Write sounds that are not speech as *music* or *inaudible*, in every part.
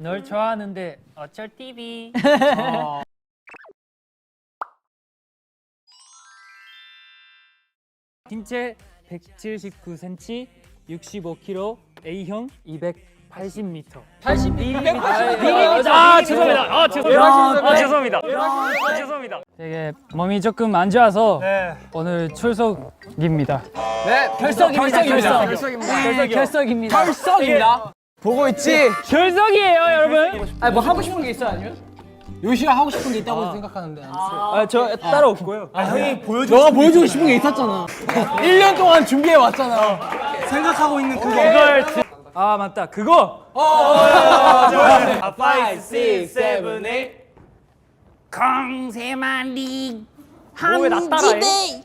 널 좋아하는데 어쩔 TV. 신체 179cm, 65kg, A형 280m. 80, 280m. 아, 죄송합니다. 아, 죄송합니다. 아, 죄송합니다. 아, 죄송합니다. 되게 몸이 조금 안 좋아서 오늘 출석입니다. 네, 결석입니다. 결석. 결석입니다. 결석입니다. 결석입니다. 보고 있지? 결석이에요, 여러분. 아니 뭐 하고 싶은 게 있어 아니면? 요시가 하고 싶은 게 있다고 생각하는데. 아, 저 따로 없고요. 아, 형이 보여주고 너가 보여주고 싶은 게 있었잖아. *laughs* 1년 동안 준비해 왔잖아. 생각하고 있는 그거. 이걸 드... 아, 맞다. 그거. 5, 6, 7, 8. 강세만리 한 집에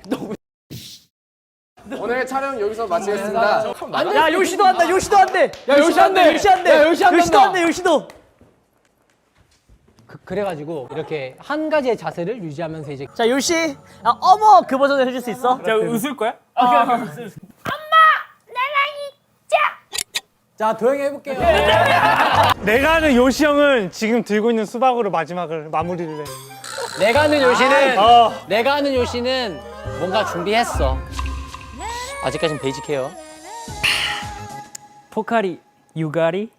오늘 촬영 여기서 마치겠습니다. 야, 요시도 한다. 요시도 한대. 야, 요시 한대. 요시 한대. 요시. 요시도 한대. 요시도. 그, 그래가지고 이렇게 한 가지의 자세를 유지하면서 이제 자 요시 아, 어머 그 버전을 해줄 수 있어? 자, 웃을 거야? 자 도영이 해볼게요. 내가 아는 요시 형은 지금 들고 있는 수박으로 마지막을 마무리를 해. 내가 아는 요시는 어. 내가 아는 요시는 뭔가 준비했어. 아직까진 베이직해요. 포카리 유가리?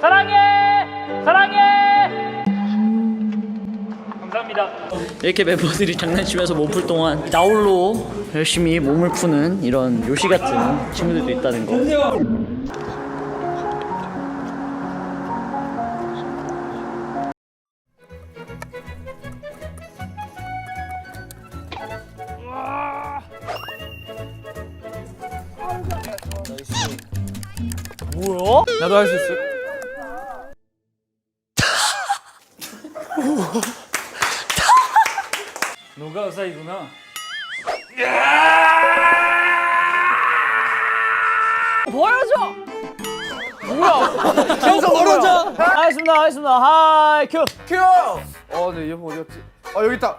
사랑해! 사랑해! 감사합니다. 이렇게 멤버들이 장난치면서 몸풀 동안 나홀로 열심히 몸을 푸는 이런 요시 같은 친구들도 있다는 거 나도 할 수 있어 너가 의사이구나 계속 멀어져. 하겠습니다 하겠습니다 하이 큐 큐! 어, 네, 이어폰 어디 갔지? 어, 여기 있다.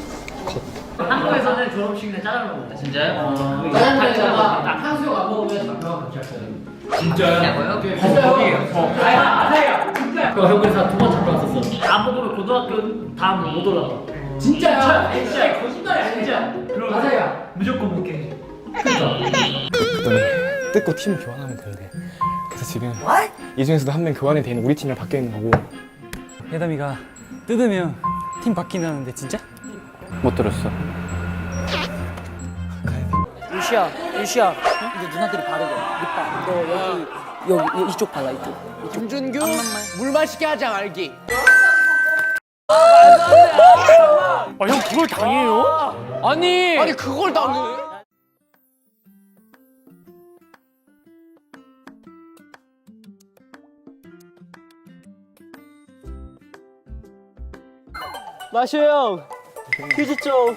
한국에서는 졸업식에 짜장면 먹는다 진짜요? 탕수육 안 먹으면 장면 같이 그 한국에서 두번 잡혀 왔었어. 안 먹으면 고등학교 다음 못 올라가. 진짜야. 진짜 거짓말이 아니야 그럼 맞아요. 무조건 먹게. 뜯고 팀 교환하면 되는데 그래서 지금 이 중에서도 한 명 교환이 되는 우리 팀이랑 바뀌어 있는 거고. 해담이가 뜯으면 팀 바뀐다는데 진짜? 못 들었어. 유시야 유시야. 이제 누나들이 바르게. 립밤 너 여기 여기 이쪽 발라 이쪽. 김준규 물 마시게 하지 말기. 아, 형 그걸 당해요? 아니. 아니 그걸 당해. 마쇼 형 휴지 좀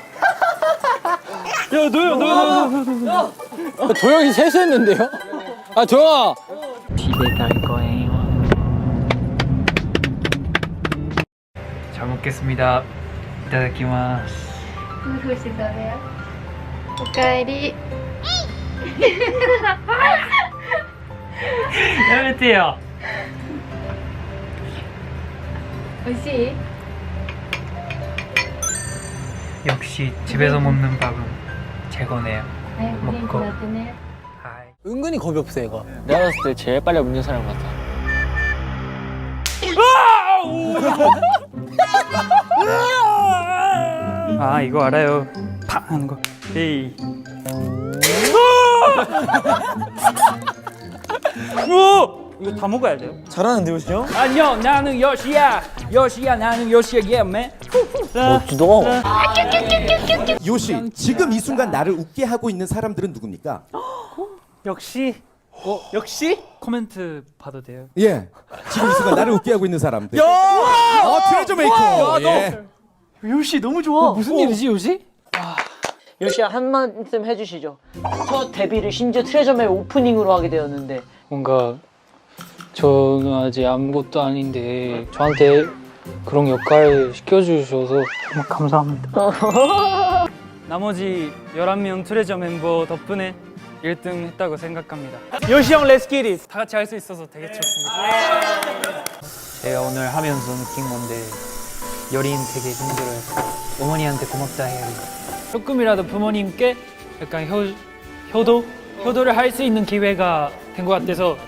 도영이 세수했는데요? 아 도영아. 집에 갈 거예요 잘 먹겠습니다 이타다키마스 夫婦して食べよおかえり 야메테요 美味しい 역시 집에서 먹는 밥은 제거네요. 먹고. 은근히 겁이 없어 이거. 내가 봤을 때 제일 빨리 웃는 사람 같아. 아 이거 알아요. 팍 하는 거. 에이. 우 이거 다 먹어야 돼요. 잘하는데 요시요? 안녕 나는 요시야. 요시야 나는 요시야 예매. 멋지다. 요시 지금 이 순간 나를 웃게 하고 있는 사람들은 누굽니까? 역시 어, 역시 코멘트 봐도 돼요? 예 지금 이 순간 나를 웃게 하고 있는 사람들 어 트레저 메이커 예. 요시 너무 좋아. 무슨 일이지 요시? 요시야 한 말씀 해주시죠. 첫 데뷔를 심지어 트레저맨 오프닝으로 하게 되었는데 뭔가 저는 아직 아무것도 아닌데 저한테 그런 역할 시켜주셔서 정말 감사합니다. *laughs* 나머지 11명 트레저 멤버 덕분에 1등 했다고 생각합니다. 요시 형 렛츠 기릿. 다 같이 할 수 있어서 되게 좋습니다. 제가 오늘 하면서 느낀 건데 여린 되게 힘들어요. 어머니한테 고맙다 해야 돼요. 조금이라도 부모님께 약간 효, 효도? 효도를 할 수 있는 기회가 된 것 같아서. *laughs*